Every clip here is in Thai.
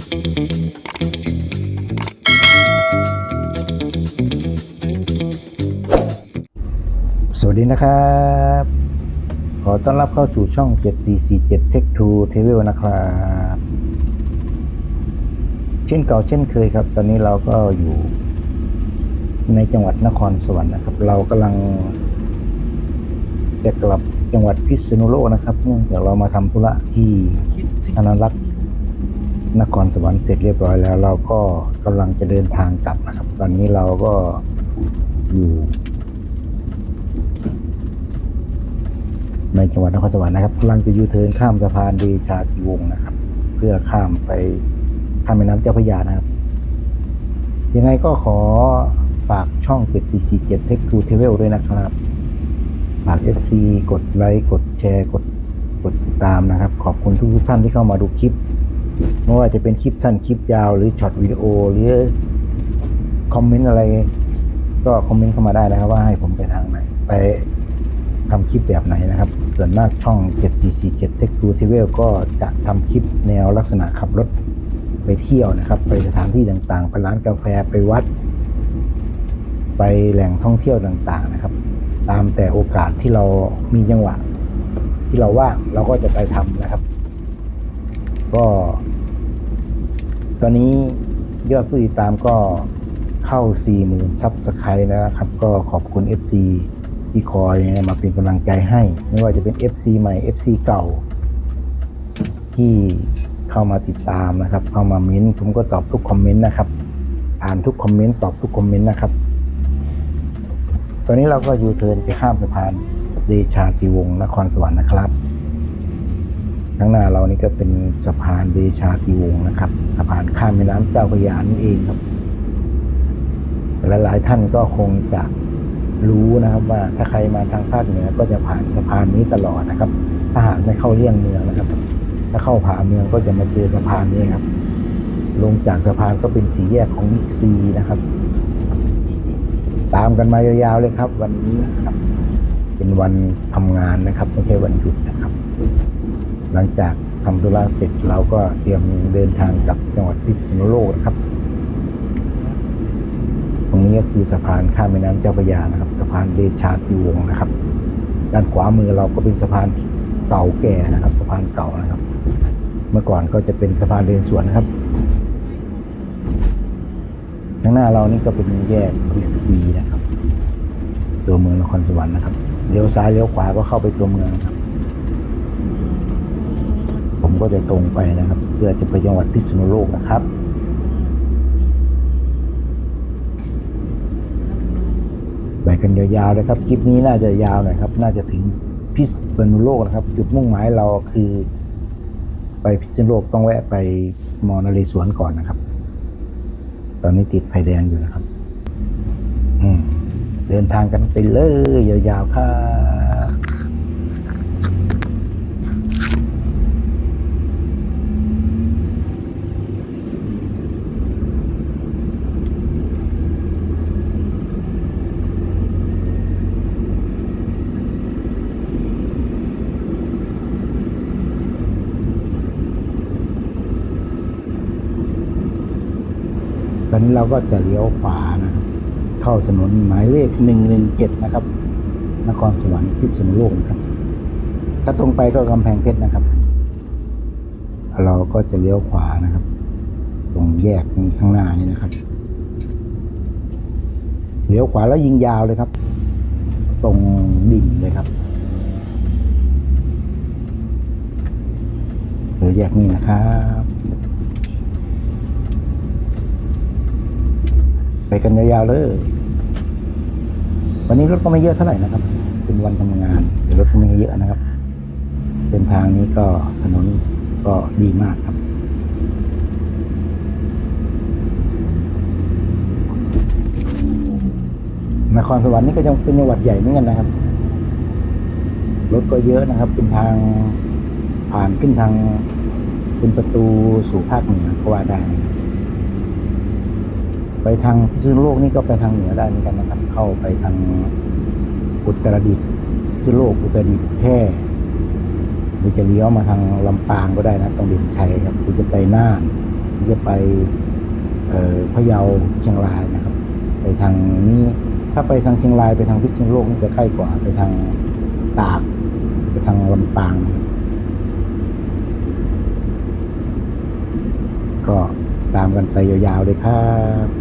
สวัสดีนะครับ ขอต้อนรับเข้าสู่ช่อง 7447 Tech 2 Travel นะครับ เช่นเก่าเช่นเคยครับ ตอนนี้เราก็อยู่ในจังหวัดนครสวรรค์นะครับ เรากำลังจะกลับจังหวัดพิษณุโลกนะครับ เนื่องจากเรามาทำธุระที่อนันรักษ์ นครสวรรค์เสร็จเรียบร้อยแล้ว เราก็กำลังจะเดินทางกลับนะครับ ตอนนี้เราก็อยู่ในจังหวัดนครสวรรค์นะครับกำลังจะยูเทิร์นข้ามสะพานเดชาติวงนะครับ เพื่อข้ามไปข้ามแม่น้ำเจ้าพระยานะครับ ยังไงก็ขอฝากช่อง 7447 Tech to Travel ด้วยนะครับฝาก FC กดไลค์ กดแชร์ กดกดติดตามนะครับ ขอบคุณทุกๆท่านที่เข้ามาดูคลิป ไม่ว่าจะเป็นคลิปสั้นคลิปยาวหรือช็อตวิดีโอหรือคอมเมนต์อะไร ก็คอมเมนต์เข้ามาได้นะครับ ว่าให้ผมไปทางไหนไปทำคลิปแบบไหนนะครับ ส่วนมากช่อง 7447 Tech to Travel ก็จะทำคลิปแนวลักษณะขับรถไปเที่ยวนะครับ ไปสถานที่ต่างๆ ไปร้านกาแฟไปวัด ไปแหล่งท่องเที่ยวต่างๆนะครับ ตามแต่โอกาสที่เรามีจังหวะ ที่เราว่างเราก็จะไปทำนะครับ ก็ ตอนนี้ยอดผู้ติดตามก็เข้า 40,000ซับสไครต์แล้วครับ ก็ขอบคุณ FC ที่คอยมาเป็นกำลังใจให้ ไม่ว่าจะเป็น FC ใหม่ FC เก่า ที่เข้ามาติดตามนะครับ เข้ามาเม้นต์ผมก็ตอบทุกคอมเมนต์นะครับ อ่านทุกคอมเมนต์ตอบทุกคอมเมนต์นะครับ ตอนนี้เราก็ยูเทิร์นไปข้ามสะพานเดชาติวงศ์นครสวรรค์นะครับ ข้างหน้าเรานี่ก็เป็นสะพานเดชาติวงนะครับสะพานข้ามแม่น้ำเจ้าพระยานั่นเองครับและหลายท่านก็คงจะรู้นะครับว่าถ้าใครมาทางภาคเหนือก็จะผ่านสะพานนี้ตลอดนะครับ ถ้าหากไม่เข้าเลี่ยงเมืองนะครับ ถ้าเข้าผ่าเมืองก็จะมาเจอสะพานนี้ครับ ลงจากสะพานก็เป็นสีแยกของบิ๊กซีนะครับ ตามกันมายาวๆเลยครับ วันนี้ครับ เป็นวันทำงานนะครับ ไม่ใช่วันหยุดนะครับ หลังจากทำธุระเสร็จเราก็เตรียมเดินทางกลับจังหวัดพิษณุโลกนะครับ ตรงนี้ก็คือสะพานข้ามแม่น้ำเจ้าพระยานะครับ สะพานเดชาติวงศ์นะครับ ด้านขวามือเราก็เป็นสะพานที่เก่าแก่นะครับ สะพานเก่านะครับ เมื่อก่อนก็จะเป็นสะพานเดินสวนนะครับข้างหน้าเรานี่ก็เป็นแยกบิ๊กซีนะครับ ตัวเมืองนครสวรรค์นะครับเลี้ยวซ้ายเลี้ยวขวาก็เข้าไปตัวเมืองครับ ผมก็จะตรงไปนะครับ เพื่อจะไปจังหวัดพิษณุโลกนะครับไปกันยาวๆเลยครับคลิปนี้น่าจะยาวหน่อยครับ น่าจะถึงพิษณุโลกนะครับ จุดมุ่งหมายเราคือ ไปพิษณุโลกต้องแวะไปมอนเรศวรก่อนนะครับ ตอนนี้ติดไฟแดงอยู่นะครับ อืมเดินทางกันไปเลยยาวๆครับ ต อนนี้เราก็จะเลี้ยวขวานะเข้าถนนหมายเลขหนึ่งหนึ่งเจ็ดนะครับ นครสวรรค์พิษณุโลกนะครับ ถ้าตรงไปก็กำแพงเพชรนะครับ เราก็จะเลี้ยวขวานะครับ ตรงแยกนี้ข้างหน้านี้นะครับ เลี้ยวขวาแล้วยิงยาวเลยครับ ตรงดิ่งเลยครับเดี๋ยแยกนี้นะครับ ไปกันยาวๆเลย วันนี้รถก็ไม่เยอะเท่าไหร่นะครับ เป็นวันทำงานแต่รถก็ไม่เยอะนะครับเดินทางนี้ก็ถนนก็ดีมากครับ นครสวรรค์นี่ก็ยังเป็นจังหวัดใหญ่เหมือนกันนะครับ รถก็เยอะนะครับ เป็นทางผ่านขึ้นทางเป็นประตูสู่ภาคเหนือก็ว่าได้นะครับ ไปทางพิษณุโลกนี่ก็ไปทางเหนือได้เหมือนกันนะครับ เข้าไปทางอุตรดิตถ์พิษณุโลกอุตรดิตถ์แพร่หรือจะเลี้ยวมาทางลำปางก็ได้นะตรงเด่นชัยครับหรือจะไปน่านจะไปเอ่อพะเยาเชียงรายนะครับ ไปทางนี้ถ้าไปทางเชียงรายไปทางพิษณุโลกนี่จะใกล้กว่าไปทางตาก ไปทางลำปางครับก็ตามกันไปยาวๆเลยครับ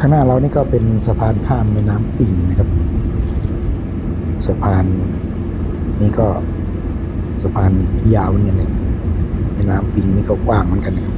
ข้างหน้าเรานี่ก็เป็นสะพานข้ามแม่น้ำปิ่งนะครับ สะพานนี่ก็สะพานยาวเหมือนกันนะแม่น้ำปิงนี่ก็กว้างเหมือนกันนะครับ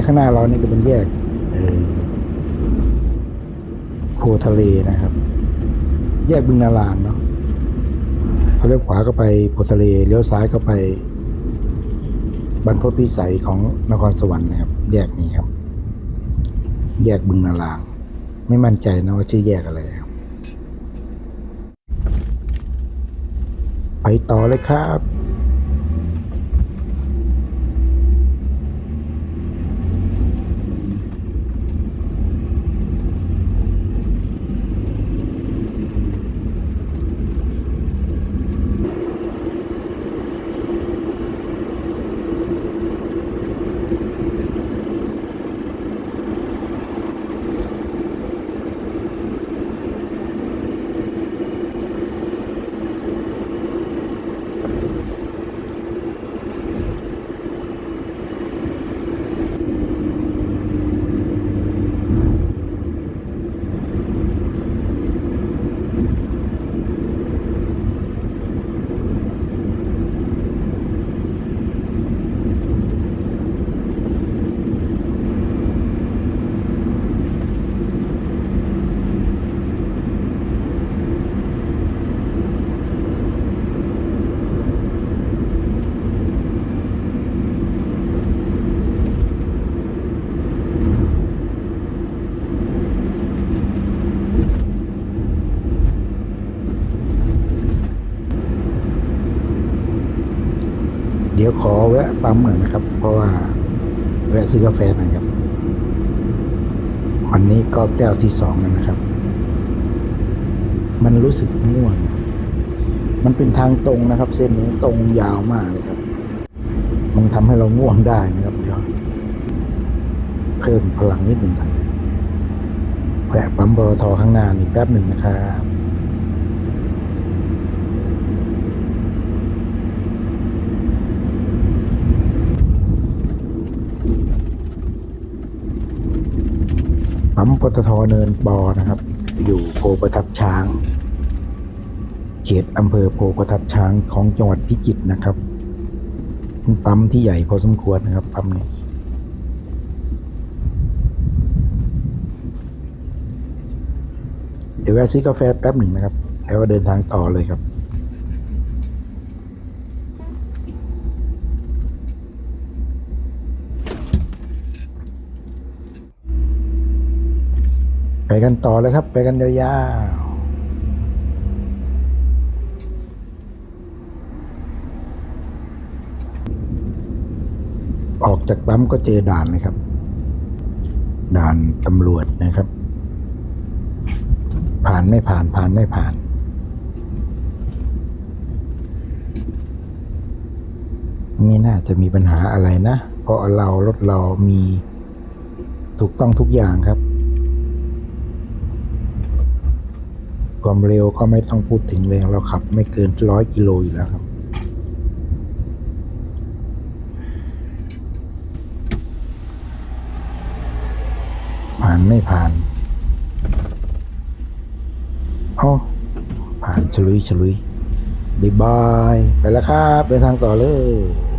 กข้างหน้าเรานี่ก็เป็นแยกเออโพทะเลนะครับ แยกบึงนารางเนาะเขาเลี้ยวขวาก็ไปโพทะเลเลี้ยวซ้ายก็ไปบรรพตพิสัยของนครสวรรค์นะครับ แยกนี้ครับ แยกบึงนาราง ไม่มั่นใจนะว่าชื่อแยกอะไรครับไปต่อเลยครับ เดี๋ยวขอแวะปั๊มหน่อยนะครับ เพราะว่าแวะซื้อกาแฟหน่อยครับวันนี้ก็แก้วที่สองแล้วนะครับ มันรู้สึกง่วง มันเป็นทางตรงนะครับ เส้นนี้ตรงยาวมากเลยครับ มันทำให้เราง่วงได้นะครับเดี๋ยวเพิ่มพลังนิดหนึ่งกันแวะปั๊มบอทอข้างหน้านี่แป๊บหนึ่งนะครับ ปั๊มปตทเนินบอนะครับ อยู่โพประทับช้าง เขตอำเภอโพประทับช้างของจังหวัดพิจิตรนะครับเป็นปั๊มที่ใหญ่พอสมควรนะครับปั๊มนี้เดี๋ยวแวะซื้อกาแฟแป๊บหนึ่งนะครับ แล้วก็เดินทางต่อเลยครับ ไปกันต่อเลยครับ ไปกันยาวๆออกจากปั๊มก็เจอด่านเลยครับ ด่านตำรวจนะครับ ผ่านไม่ผ่านผ่านไม่ผ่าน ไม่น่าจะมีปัญหาอะไรนะ เพราะเรารถเรามีถูกต้องทุกอย่างครับ ความเร็วก็ไม่ต้องพูดถึงเลยเราขับไม่เกินร้อยกิโลอยู่แล้วครับผ่านไม่ผ่านโอ้ผ่านฉลุยฉลุยบายบาย ไปแล้วครับ เดินทางต่อเลย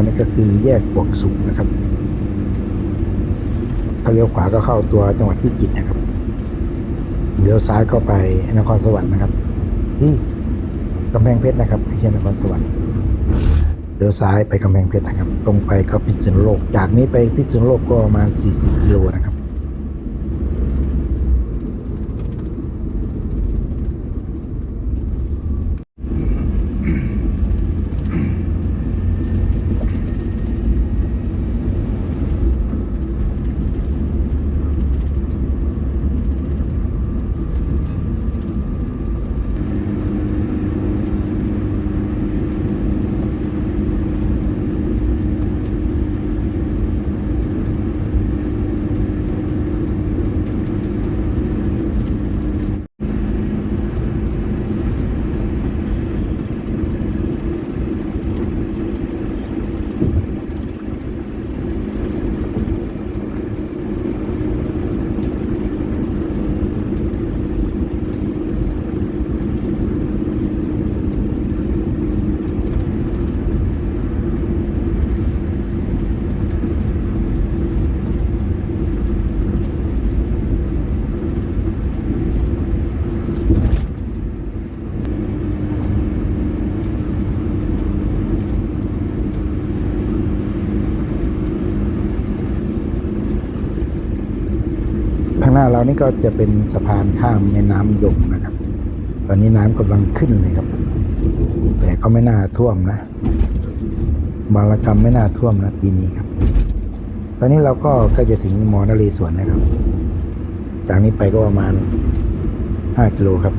กข้างหน้าเรานี่ก็คือแยกบวกสุขนะครับถ้าเลี้ยวขวาก็เข้าตัวจังหวัดพิจิตรนะครับเลี้ยวซ้ายก็ไปนครสวรรค์นะครับ ที่กำแพงเพชรนะครับไม่ใช่นครสวรรค์เลี้ยวซ้ายไปกำแพงเพชรนะครับ ตรงไปก็พิษณุโลก จากนี้ไปพิษณุโลกก็ประมาณ 40 กิโลนะครับ เรานี่ก็จะเป็นสะพานข้ามแม่น้ำยมนะครับ ตอนนี้น้ำกำลังขึ้นเลยครับ แต่ก็ไม่น่าท่วมนะบางระกรรมไม่น่าท่วมนะปีนี้ครับ ตอนนี้เราก็ใกล้จะถึงมอนเรสวนนะครับ จากนี้ไปก็ประมาณ5กิโลครับ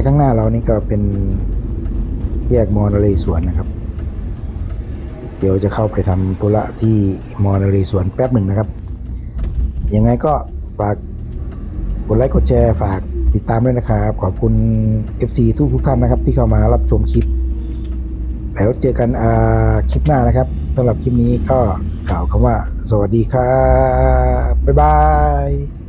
กข้างหน้าเรานี่ก็เป็นแยกมอนเรศวรนะครับ เดี๋ยวจะเข้าไปทำธุระที่มอนเรศวรแป๊บหนึ่งนะครับ ยังไงก็ฝากกดไลค์กดแชร์ฝากติดตามด้วยนะครับ ขอบคุณ FC ทุกทุกท่านนะครับ ที่เข้ามารับชมคลิป แล้วเจอกันอ่าคลิปหน้านะครับสำหรับคลิปนี้ก็กล่าวคำว่า สวัสดีครับ บ๊ายบาย